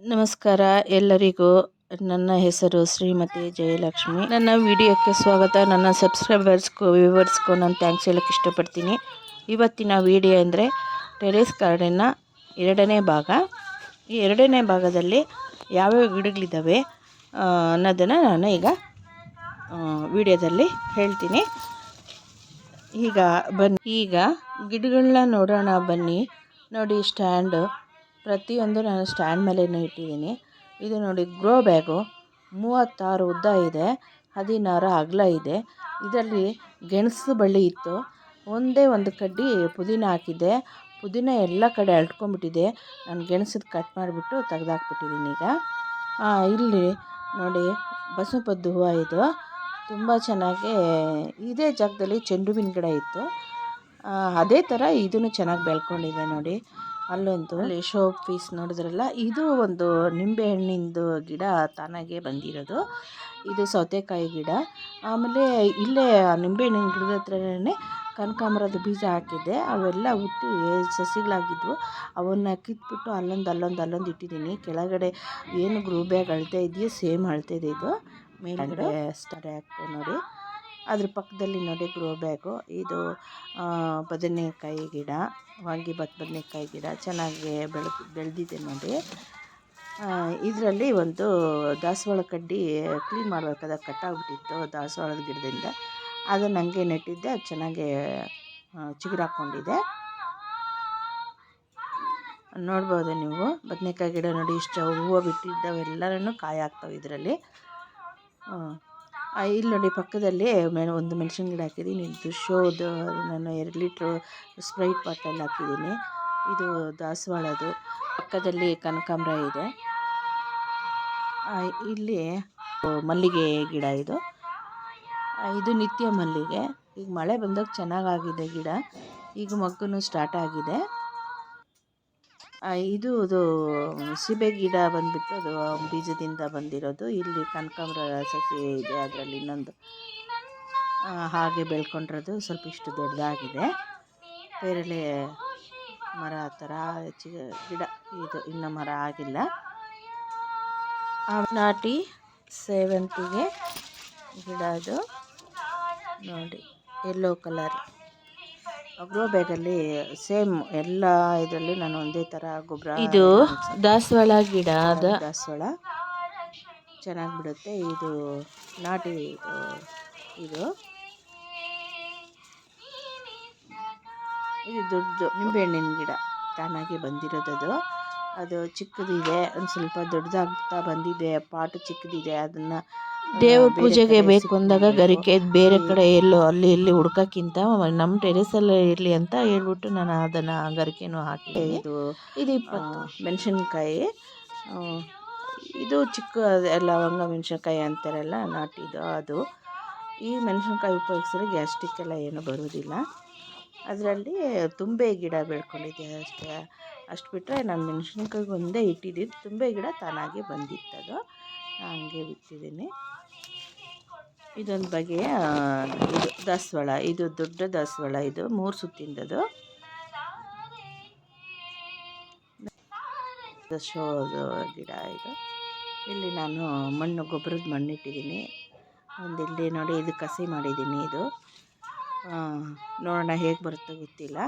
ನಮಸ್ಕಾರ ಎಲ್ಲರಿಗೂ. ನನ್ನ ಹೆಸರು ಶ್ರೀಮತಿ ಜಯಲಕ್ಷ್ಮಿ. ನನ್ನ ವಿಡಿಯೋಕ್ಕೆ ಸ್ವಾಗತ. ನನ್ನ ಸಬ್ಸ್ಕ್ರೈಬರ್ಸ್ಗೂ ವ್ಯೂವರ್ಸ್ಗೂ ನಾನು ಥ್ಯಾಂಕ್ಸ್ ಹೇಳೋಕ್ಕೆ ಇಷ್ಟಪಡ್ತೀನಿ. ಇವತ್ತಿನ ವಿಡಿಯೋ ಅಂದರೆ ಟೆರೇಸ್ ಗಾರ್ಡನ್ನ ಎರಡನೇ ಭಾಗ. ಈ ಎರಡನೇ ಭಾಗದಲ್ಲಿ ಯಾವ್ಯಾವ ಗಿಡಗಳಿದ್ದಾವೆ ಅನ್ನೋದನ್ನು ನಾನು ಈಗ ವಿಡಿಯೋದಲ್ಲಿ ಹೇಳ್ತೀನಿ. ಈಗ ಬನ್ನಿ. ಈಗ ಗಿಡಗಳನ್ನ ನೋಡೋಣ ಬನ್ನಿ. ನೋಡಿ, ಸ್ಟ್ಯಾಂಡು ಪ್ರತಿಯೊಂದು ನಾನು ಸ್ಟ್ಯಾಂಡ್ ಮೇಲೆ ಇಟ್ಟಿದ್ದೀನಿ. ಇದು ನೋಡಿ ಗ್ರೋ ಬ್ಯಾಗು. ಮೂವತ್ತಾರು ಉದ್ದ ಇದೆ. ಹದಿನಾರು ಅಗಲ ಇದೆ. ಇದರಲ್ಲಿ ಗೆಣಸು ಬಳ್ಳಿ ಇತ್ತು. ಒಂದೇ ಒಂದು ಕಡ್ಡಿ ಪುದೀನ ಹಾಕಿದ್ದೆ. ಪುದೀನ ಎಲ್ಲ ಕಡೆ ಅಳ್ಟ್ಕೊಂಬಿಟ್ಟಿದೆ ನಾನು ಗೆಣಸದ್ದು ಕಟ್ ಮಾಡಿಬಿಟ್ಟು ತೆಗ್ದಾಕ್ಬಿಟ್ಟಿದ್ದೀನಿ ಈಗ. ಇಲ್ಲಿ ನೋಡಿ ಬಸವಪದ್ದು ಹೂವು ಇದು. ತುಂಬ ಚೆನ್ನಾಗಿ ಇದೇ ಜಾಗದಲ್ಲಿ ಚೆಂಡು ಹೂವಿನ ಗಿಡ ಇತ್ತು. ಅದೇ ಥರ ಇದೂ ಚೆನ್ನಾಗಿ ಬೆಳ್ಕೊಂಡಿದೆ ನೋಡಿ. ಅಲ್ಲೊಂದು ಅಲ್ಲಿ ಶೋ ಪೀಸ್ ನೋಡಿದ್ರಲ್ಲ ಇದು ಒಂದು ನಿಂಬೆ ಹಣ್ಣಿಂದು ಗಿಡ ತಾನಾಗೆ ಬಂದಿರೋದು. ಇದು ಸೌತೆಕಾಯಿ ಗಿಡ. ಆಮೇಲೆ ಇಲ್ಲೇ ನಿಂಬೆ ಹಣ್ಣಿನ ಗಿಡದ ಹತ್ರನೇ ಕನಕಾಂಬರದ ಬೀಜ ಹಾಕಿದ್ದೆ. ಅವೆಲ್ಲ ಹುಟ್ಟಿ ಸಸಿಗಳಾಗಿದ್ವು. ಅವನ್ನ ಕಿತ್ಬಿಟ್ಟು ಅಲ್ಲೊಂದು ಅಲ್ಲೊಂದು ಅಲ್ಲೊಂದು ಇಟ್ಟಿದ್ದೀನಿ. ಕೆಳಗಡೆ ಏನು ಗ್ರೂ ಅಳ್ತಾ ಅಳತೆ ಇದೆಯೋ ಸೇಮ್ ಅಳತೆ ಇದೆ ಇದು. ಮೇಲ್ಗಡೆ ಸ್ಟಾರ್ಟ್ ಹಾಕ್ತು ನೋಡಿ. ಅದ್ರ ಪಕ್ಕದಲ್ಲಿ ನೋಡಿ ಗ್ರೋ ಬ್ಯಾಗು. ಇದು ಬದನೆಕಾಯಿ ಗಿಡ ವಾಂಗಿಬಾತ್ ಬದನೆಕಾಯಿ ಗಿಡ ಚೆನ್ನಾಗಿ ಬೆಳೆ, ಬೆಳೆದಿದೆ ನೋಡಿ. ಇದರಲ್ಲಿ ಒಂದು ದಾಸವಾಳ ಕಡ್ಡಿ ಕ್ಲೀನ್ ಮಾಡಬೇಕಾದಾಗ ಕಟ್ಟಾಗ್ಬಿಟ್ಟಿತ್ತು ದಾಸವಾಳದ ಗಿಡದಿಂದ. ಅದು ಹಂಗೆ ನೆಟ್ಟಿದ್ದೆ, ಅದು ಚೆನ್ನಾಗಿ ಚಿಗುರಾಕೊಂಡಿದೆ. ನೋಡ್ಬೋದು ನೀವು, ಬದನೆಕಾಯಿ ಗಿಡ ನೋಡಿ, ಇಷ್ಟು ಹೂವು ಬಿಟ್ಟಿದ್ದಾವೆಲ್ಲನೂ ಕಾಯಿ ಆಗ್ತವೆ ಇದರಲ್ಲಿ. ಇಲ್ಲಿ ನೋಡಿ ಪಕ್ಕದಲ್ಲಿ ಒಂದು ಮೆಣಸಿನ ಗಿಡ ಹಾಕಿದ್ದೀನಿ. ಇದು ಶೋದು, ನಾನು ಎರಡು ಲೀಟ್ರು ಸ್ಪ್ರೈಟ್ ಬಾಟಲ್ ಹಾಕಿದ್ದೀನಿ. ಇದು ದಾಸವಾಳದು. ಪಕ್ಕದಲ್ಲಿ ಕನಕಾಂಬರ ಇದೆ. ಇಲ್ಲಿ ಮಲ್ಲಿಗೆ ಗಿಡ ಇದು. ಇದು ನಿತ್ಯ ಮಲ್ಲಿಗೆ. ಈಗ ಮಳೆ ಬಂದಾಗ ಚೆನ್ನಾಗಾಗಿದೆ ಗಿಡ. ಈಗ ಮಗ್ಗು ಸ್ಟಾರ್ಟ್ ಆಗಿದೆ. ಇದು ಅದು ಸೀಬೆ ಗಿಡ ಬಂದ್ಬಿಟ್ಟು ಅದು ಬೀಜದಿಂದ ಬಂದಿರೋದು. ಇಲ್ಲಿ ಕನಕಾಂಬರ ಸಸಿ ಇದೆ ಅದರಲ್ಲಿ ಇನ್ನೊಂದು ಹಾಗೆ ಬೆಳ್ಕೊಂಡಿರೋದು. ಸ್ವಲ್ಪ ಇಷ್ಟು ದೊಡ್ಡದಾಗಿದೆ. ಪೇರಳೆ ಮರ ಆ ಥರ ಚಿ ಗಿಡ ಇದು ಇನ್ನೂ ಮರ ಆಗಿಲ್ಲ. ನಾಟಿ ಸೇವಂತಿಗೆ ಗಿಡ ಅದು. ನೋಡಿ ಎಲ್ಲೋ ಕಲರ್ ಗ್ರೋ ಬ್ಯಾಗಲ್ಲಿ ಸೇಮ್ ಎಲ್ಲ ಇದರಲ್ಲಿ ನಾನು ಒಂದೇ ಥರ ಗೊಬ್ಬರ ಇದು ದಾಸವಾಳ ಗಿಡ ದಾಸವಾಳ. ಚೆನ್ನಾಗಿ ಬಿಡುತ್ತೆ. ಇದು ನಾಟಿ ಇದು. ಇದು ದೊಡ್ಡದು ನಿಂಬೆಹಣ್ಣಿನ ಗಿಡ. ತಾನಾಗಿ ಬಂದಿರೋದದು. ಅದು ಚಿಕ್ಕದಿದೆ. ಒಂದು ಸ್ವಲ್ಪ ದೊಡ್ಡದಾಗ್ತಾ ಬಂದಿದೆ. ಪಾಟು ಚಿಕ್ಕದಿದೆ. ಅದನ್ನು ದೇವ್ರ ಪೂಜೆಗೆ ಬೇಕು ಅಂದಾಗ ಗರಿಕೆ ಬೇರೆ ಕಡೆ ಎಲ್ಲೋ ಅಲ್ಲಿ ಇಲ್ಲಿ ಹುಡ್ಕಕ್ಕಿಂತ ನಮ್ಮ ಟೆರೆಸಲ್ಲೇ ಇರಲಿ ಅಂತ ಹೇಳ್ಬಿಟ್ಟು ನಾನು ಅದನ್ನು ಗರಿಕೆನೂ ಹಾಕಿ ಇದು ಇದು ಇಪ್ಪತ್ತು. ಮೆಣಸಿನ್ಕಾಯಿ. ಇದು ಚಿಕ್ಕ ಲವಂಗ ಮೆಣಸಿನ್ಕಾಯಿ ಅಂತಾರಲ್ಲ ನಾಟಿದು ಅದು. ಈ ಮೆಣಸಿನ್ಕಾಯಿ ಉಪಯೋಗಿಸಿದ್ರೆ ಗ್ಯಾಸ್ಟ್ರಿಕ್ ಎಲ್ಲ ಏನು ಬರೋದಿಲ್ಲ ಅದರಲ್ಲಿ ತುಂಬೆ ಗಿಡ ಬೆಳ್ಕೊಂಡಿದ್ದೆ ಅಷ್ಟೇ. ಅಷ್ಟು ಬಿಟ್ಟರೆ ನಾನು ಮೆಣಸಿನ್ಕಾಯಿಗೆ ಒಂದೇ ಇಟ್ಟಿದ್ದೀನಿ ತುಂಬೆ ಗಿಡ ತಾನಾಗಿ ಬಂದಿತ್ತದು. ಹಂಗೆ ಬಿಟ್ಟಿದ್ದೀನಿ ಇದೊಂದು ಬಗೆಯ ಇದು ದಾಸವಾಳ, ಇದು ದೊಡ್ಡ ದಾಸವಾಳ, ಇದು ಮೂರು ಸುತ್ತಿಂದದು ಶೋದು ಗಿಡ ಇದು. ಇಲ್ಲಿ ನಾನು ಮಣ್ಣು, ಗೊಬ್ಬರದ ಮಣ್ಣು ಇಟ್ಟಿದ್ದೀನಿ ಒಂದು ಇಲ್ಲಿ ನೋಡಿ, ಇದು ಕಸಿ ಮಾಡಿದ್ದೀನಿ ಇದು. ನೋಡೋಣ ಹೇಗೆ ಬರುತ್ತೋ ಗೊತ್ತಿಲ್ಲ.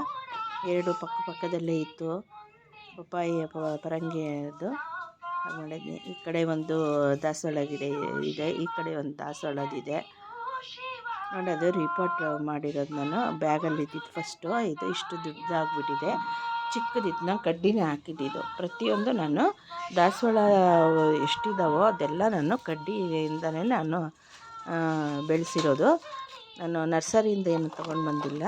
ಎರಡು ಪಕ್ಕ ಪಕ್ಕದಲ್ಲೇ ಇತ್ತು. ಪಪ್ಪಾಯಿ ಪ- ಪರಂಗಿ ಅದು ಹಾಗೆ ಈ ಕಡೆ ಒಂದು ದಾಸವಾಳ ಗಿಡ ಇದೆ, ಈ ಕಡೆ ಒಂದು ದಾಸವಾಳದಿದೆ ನೋಡಿ ಅದು ರಿಪೋರ್ಟ್ ಮಾಡಿರೋದು ನಾನು. ಬ್ಯಾಗಲ್ಲಿ ಇದ್ದಿದ್ದು ಫಸ್ಟು ಇದು ಇಷ್ಟು ದುಡ್ಡಾಗ್ಬಿಟ್ಟಿದೆ ಚಿಕ್ಕದಿದ್ದನ್ನ ಕಡ್ಡಿನೇ ಹಾಕಿದ್ದಿದ್ದು. ಪ್ರತಿಯೊಂದು ನಾನು ದಾಸವಾಳ ಎಷ್ಟಿದ್ದಾವೋ ಅದೆಲ್ಲ ನಾನು ಕಡ್ಡಿಯಿಂದನೇ ನಾನು ಬೆಳೆಸಿರೋದು. ನಾನು ನರ್ಸರಿಯಿಂದ ಏನು ತೊಗೊಂಡು ಬಂದಿಲ್ಲ.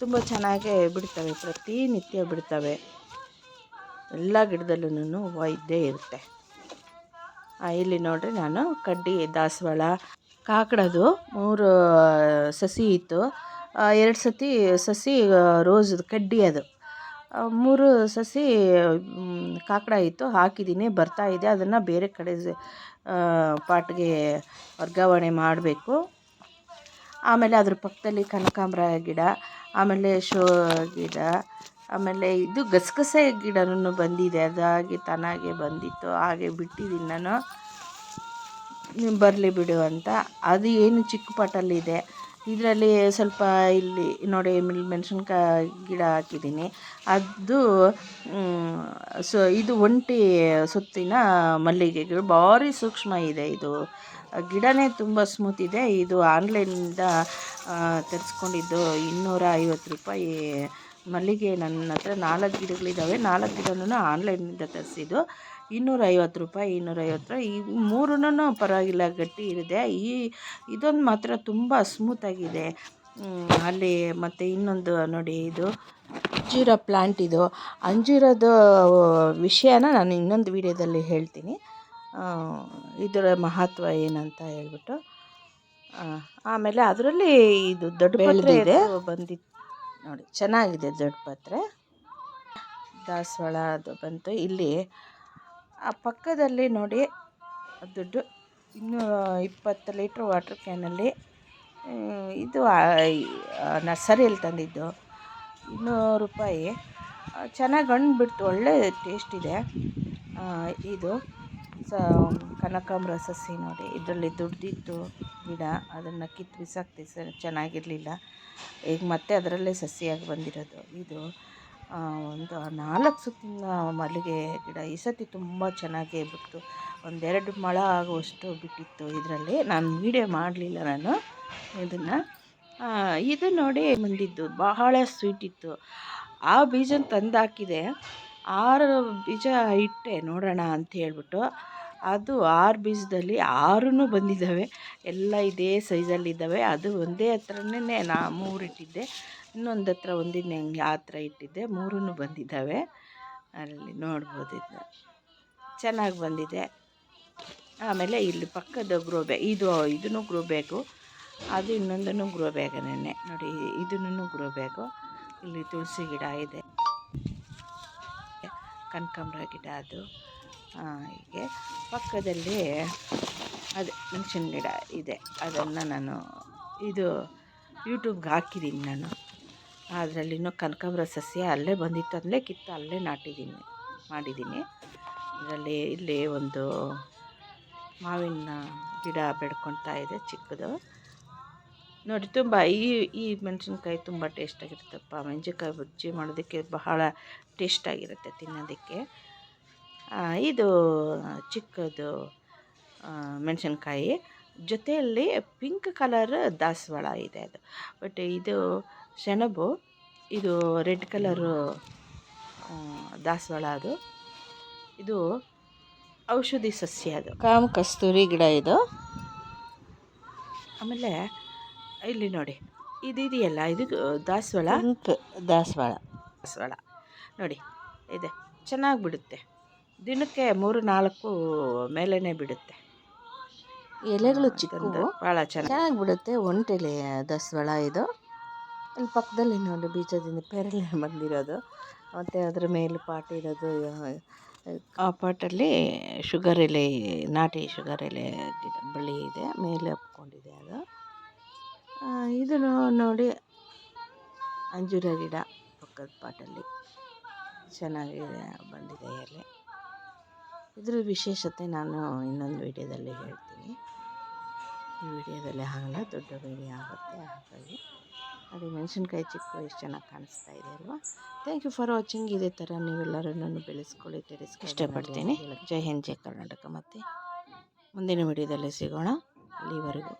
ತುಂಬ ಚೆನ್ನಾಗೇ ಬಿಡ್ತವೆ, ಪ್ರತಿನಿತ್ಯ ಬಿಡ್ತವೆ. ಎಲ್ಲ ಗಿಡದಲ್ಲೂ ಹೂವು ಇದ್ದೇ ಇರುತ್ತೆ ಇಲ್ಲಿ ನೋಡ್ರಿ ನಾನು ಕಡ್ಡಿ, ದಾಸವಾಳ, ಕಾಕಡದು ಮೂರು ಸಸಿ ಇತ್ತು. ಎರಡು ಸತಿ ಸಸಿ ರೋಸ್ ಕಡ್ಡಿ ಅದು. ಮೂರು ಸಸಿ ಕಾಕಡ ಇತ್ತು. ಹಾಕಿದ್ದೀನಿ, ಬರ್ತಾ ಇದೆ. ಅದನ್ನು ಬೇರೆ ಕಡೆ ಪಾಟ್ಗೆ ವರ್ಗಾವಣೆ ಮಾಡಬೇಕು. ಆಮೇಲೆ ಅದ್ರ ಪಕ್ಕದಲ್ಲಿ ಕನಕಾಂಬರ ಗಿಡ, ಆಮೇಲೆ ಶೋ ಗಿಡ ಆಮೇಲೆ ಇದು ಗಸಗಸೆ ಗಿಡನೂ ಬಂದಿದೆ ಅದಾಗಿ ತನಾಗೆ ಬಂದಿತ್ತು, ಹಾಗೆ ಬಿಟ್ಟಿದ್ದೀನಿ ನಾನು. ಬರಲಿ ಬಿಡು ಅಂತ. ಅದು ಏನು ಚಿಕ್ಕ ಪಾಟಲ್ಲಿದೆ ಇದರಲ್ಲಿ ಸ್ವಲ್ಪ ಇಲ್ಲಿ ನೋಡಿ ಮಿಲ್ ಮೆಣಸಿನ್ಕಾಯಿ ಗಿಡ ಹಾಕಿದ್ದೀನಿ ಅದು ಸೊ ಇದು ಒಂಟಿ ಸುತ್ತಿನ ಮಲ್ಲಿಗೆ ಗಿಡ ಭಾರಿ ಸೂಕ್ಷ್ಮ ಇದೆ ಇದು. ಗಿಡನೇ ತುಂಬ ಸ್ಮೂತ್ ಇದೆ. ಇದು ಆನ್ಲೈನಿಂದ ತರಿಸ್ಕೊಂಡಿದ್ದು ಇನ್ನೂರ ಐವತ್ತು ರೂಪಾಯಿ ಮಲ್ಲಿಗೆ ನನ್ನ ಹತ್ರ ನಾಲ್ಕು ಗಿಡಗಳಿದ್ದಾವೆ ನಾಲ್ಕು ಗಿಡನೂ ಆನ್ಲೈನಿಂದ ತರಿಸಿದ್ದು. ಇನ್ನೂರೈವತ್ತು ರೂಪಾಯಿ ಇನ್ನೂರೈವತ್ತು ರೂಪಾಯಿ. ಈ ಮೂರೂ ಪರವಾಗಿಲ್ಲ ಗಟ್ಟಿ ಇದೆ. ಈ ಇದೊಂದು ಮಾತ್ರ ತುಂಬ ಸ್ಮೂತಾಗಿದೆ ಅಲ್ಲಿ ಮತ್ತು ಇನ್ನೊಂದು ನೋಡಿ ಇದು ಅಂಜೂರ ಪ್ಲಾಂಟ್ ಇದು. ಅಂಜೂರದ ವಿಷಯನ ನಾನು ಇನ್ನೊಂದು ವಿಡಿಯೋದಲ್ಲಿ ಹೇಳ್ತೀನಿ. ಇದರ ಮಹತ್ವ ಏನಂತ ಹೇಳ್ಬಿಟ್ಟು. ಆಮೇಲೆ ಅದರಲ್ಲಿ ಇದು ದೊಡ್ಡ ಬೆಳ್ದಿದೆ. ಬಂದಿತ್ತು. ನೋಡಿ, ಚೆನ್ನಾಗಿದೆ ದೊಡ್ಡ ಪತ್ರೆ. ದಾಸವಾಳ ಅದು ಬಂತು. ಇಲ್ಲಿ ಆ ಪಕ್ಕದಲ್ಲಿ ನೋಡಿ ದುಡ್ಡು ಇನ್ನೂರ ಇಪ್ಪತ್ತು ಲೀಟ್ರ್ ವಾಟ್ರ್ ಕ್ಯಾನಲ್ಲಿ ಇದು ನರ್ಸರಿಯಲ್ಲಿ ತಂದಿದ್ದು. ಇನ್ನೂರು ರೂಪಾಯಿ. ಚೆನ್ನಾಗಿ ಹಣ್ಣು ಬಿಡ್ತು ಒಳ್ಳೆ ಟೇಸ್ಟ್ ಇದೆ. ಇದು ಸ, ಕನಕಾಂಬರ ಸಸಿ ನೋಡಿ, ಇದರಲ್ಲಿ ದುಡ್ದಿತ್ತು. ಗಿಡ ಅದನ್ನು ಕಿತ್ತು ಬಿಸಾಕ್ತಿ ಸರ್, ಚೆನ್ನಾಗಿರಲಿಲ್ಲ. ಈಗ ಮತ್ತೆ ಅದರಲ್ಲೇ ಸಸಿಯಾಗಿ ಬಂದಿರೋದು. ಇದು ಒಂದು ನಾಲ್ಕು ಸುತ್ತಿನ ಮಲ್ಲಿಗೆ ಗಿಡ ಈ ಸತಿ ತುಂಬ ಚೆನ್ನಾಗೇ ಬಿಟ್ಟು ಒಂದೆರಡು ಮೊಳ ಆಗುವಷ್ಟು ಬಿಟ್ಟಿತ್ತು ಇದರಲ್ಲಿ. ನಾನು ವೀಡಿಯೋ ಮಾಡಲಿಲ್ಲ ನಾನು ಇದನ್ನು. ಇದು ನೋಡಿ ಬಂದಿದ್ದು, ಬಹಳ ಸ್ವೀಟ್ ಇತ್ತು. ಆ ಬೀಜನ ತಂದು ಹಾಕಿದೆ ಆರು ಬೀಜ ಇಟ್ಟೆ ನೋಡೋಣ ಅಂತ ಹೇಳ್ಬಿಟ್ಟು. ಅದು ಆರು ಬೀಜದಲ್ಲಿ ಆರೂ ಬಂದಿದ್ದಾವೆ. ಎಲ್ಲ ಇದೇ ಸೈಜಲ್ಲಿದ್ದಾವೆ. ಅದು ಒಂದೇ ಹತ್ರನೇ ನಾ ಮೂರು ಇಟ್ಟಿದ್ದೆ. ಇನ್ನೊಂದು ಹತ್ರ ಒಂದಿನ ಹಂಗೆ ಆ ಥರ ಇಟ್ಟಿದ್ದೆ. ಮೂರೂ ಬಂದಿದ್ದಾವೆ. ಅಲ್ಲಿ ನೋಡ್ಬೋದು ಇದನ್ನ ಚೆನ್ನಾಗಿ ಬಂದಿದೆ. ಆಮೇಲೆ ಇಲ್ಲಿ ಪಕ್ಕದ ಗ್ರೋ ಬ್ಯಾಗ್ ಇದು ಇದೂ ಗ್ರೋ ಬ್ಯಾಗು ಅದು ಇನ್ನೊಂದನ್ನು ಗ್ರೋ ಬ್ಯಾಗನೇ ನೋಡಿ, ಇದನ್ನು ಗ್ರೋ ಬ್ಯಾಗು ಇಲ್ಲಿ ತುಳಸಿ ಗಿಡ ಇದೆ. ಕನಕಾಂಬ್ರ ಗಿಡ ಅದು. ಹೀಗೆ ಪಕ್ಕದಲ್ಲಿ ಅದೇ ಮೆಣಸಿನ ಗಿಡ ಇದೆ. ಅದನ್ನು ನಾನು ಇದು ಯೂಟ್ಯೂಬ್ಗೆ ಹಾಕಿದ್ದೀನಿ ನಾನು. ಅದರಲ್ಲಿನೂ ಕನಕಾಂಬರ ಸಸ್ಯ ಅಲ್ಲೇ ಬಂದಿತ್ತು ಅಲ್ಲೇ ಕಿತ್ತು ಅಲ್ಲೇ ನಾಟಿದ್ದೀನಿ, ಮಾಡಿದ್ದೀನಿ. ಇದರಲ್ಲಿ ಇಲ್ಲಿ ಒಂದು ಮಾವಿನ ಗಿಡ ಬೆಳ್ಕೊತಾ ಇದೆ ಚಿಕ್ಕದು. ನೋಡಿ, ತುಂಬ ಈ ಈ ಮೆಣಸಿನ್ಕಾಯಿ ತುಂಬ ಟೇಸ್ಟಾಗಿರುತ್ತಪ್ಪ. ಮೆಣಸಿನ್ಕಾಯಿ ಬಜ್ಜಿ ಮಾಡೋದಕ್ಕೆ ಬಹಳ ಟೇಸ್ಟಾಗಿರುತ್ತೆ ತಿನ್ನೋದಕ್ಕೆ. ಇದು ಚಿಕ್ಕದು ಮೆಣಸಿನ್ಕಾಯಿ. ಜೊತೆಯಲ್ಲಿ ಪಿಂಕ್ ಕಲರ್ ದಾಸವಾಳ ಇದೆ ಅದು. ಬಟ್ ಇದು ಸೆಣಬು ಇದು ರೆಡ್ ಕಲರು ದಾಸವಾಳ ಅದು. ಇದು ಔಷಧಿ ಸಸ್ಯ ಅದು. ಕಾಮ ಕಸ್ತೂರಿ ಗಿಡ ಇದು. ಆಮೇಲೆ ಇಲ್ಲಿ ನೋಡಿ ಇದು ಇದೆಯಲ್ಲ ಇದು ದಾಸವಾಳ? ಪಿಂಕ್ ದಾಸವಾಳ. ದಾಸವಾಳ. ನೋಡಿ ಇದೆ. ಚೆನ್ನಾಗಿ ಬಿಡುತ್ತೆ. ದಿನಕ್ಕೆ ಮೂರು ನಾಲ್ಕು ಮೇಲೇ ಬಿಡುತ್ತೆ. ಎಲೆಗಳು ಚಿಕ್ಕವು ಭಾಳ ಚೆನ್ನಾಗಿ ಚೆನ್ನಾಗಿ ಬಿಡುತ್ತೆ ಒಂಟೆಲೆ ದಸವಳ ಇದು. ಅಲ್ಲಿ ಪಕ್ಕದಲ್ಲಿ ನೋಡಿ ಬೀಜದಿಂದ ಪೇರಲೆ ಬಂದಿರೋದು. ಮತ್ತು ಅದ್ರ ಮೇಲೆ ಪಾಟ್ ಇರೋದು ಆ ಪಾಟಲ್ಲಿ ಶುಗರ್ ಎಲೆ ನಾಟಿ ಶುಗರ್ ಎಲೆ ಗಿಡ ಬಳ್ಳಿ ಇದೆ ಮೇಲೆ ಹಬ್ಕೊಂಡಿದೆ ಅದು. ಇದು ಇದನ್ನು ನೋಡಿ ಅಂಜೂರ ಗಿಡ ಪಕ್ಕದ ಪಾಟಲ್ಲಿ ಚೆನ್ನಾಗಿದೆ ಬಂದಿದೆ ಎಲೆ. ಇದ್ರ ವಿಶೇಷತೆ ನಾನು ಇನ್ನೊಂದು ವಿಡಿಯೋದಲ್ಲಿ ಹೇಳ್ತೀನಿ. ಈ ವಿಡಿಯೋದಲ್ಲಿ ಹಾಗಲ್ಲ ದೊಡ್ಡ ವಿಡಿಯೋ ಆಗುತ್ತೆ ಹಾಗಾಗಿ. ಅದೇ ಮೆಣಸಿನ್ಕಾಯಿ ಚಿಕ್ಕ ಎಷ್ಟು ಚೆನ್ನಾಗಿ ಕಾಣಿಸ್ತಾ ಇದೆ ಅಲ್ವಾ? ಥ್ಯಾಂಕ್ ಯು ಫಾರ್ ವಾಚಿಂಗ್ ಇದೇ ಥರ ನೀವೆಲ್ಲರೂ ನನ್ನ ಬೆಳೆಸ್ಕೊಳ್ಳಿ ಟೆರೆಸ್ ಇಷ್ಟಪಡ್ತೀನಿ. ಜೈ ಹಿಂದ್ ಜೈ ಕರ್ನಾಟಕ. ಮತ್ತು ಮುಂದಿನ ವಿಡಿಯೋದಲ್ಲಿ ಸಿಗೋಣ. ಅಲ್ಲಿವರೆಗೂ.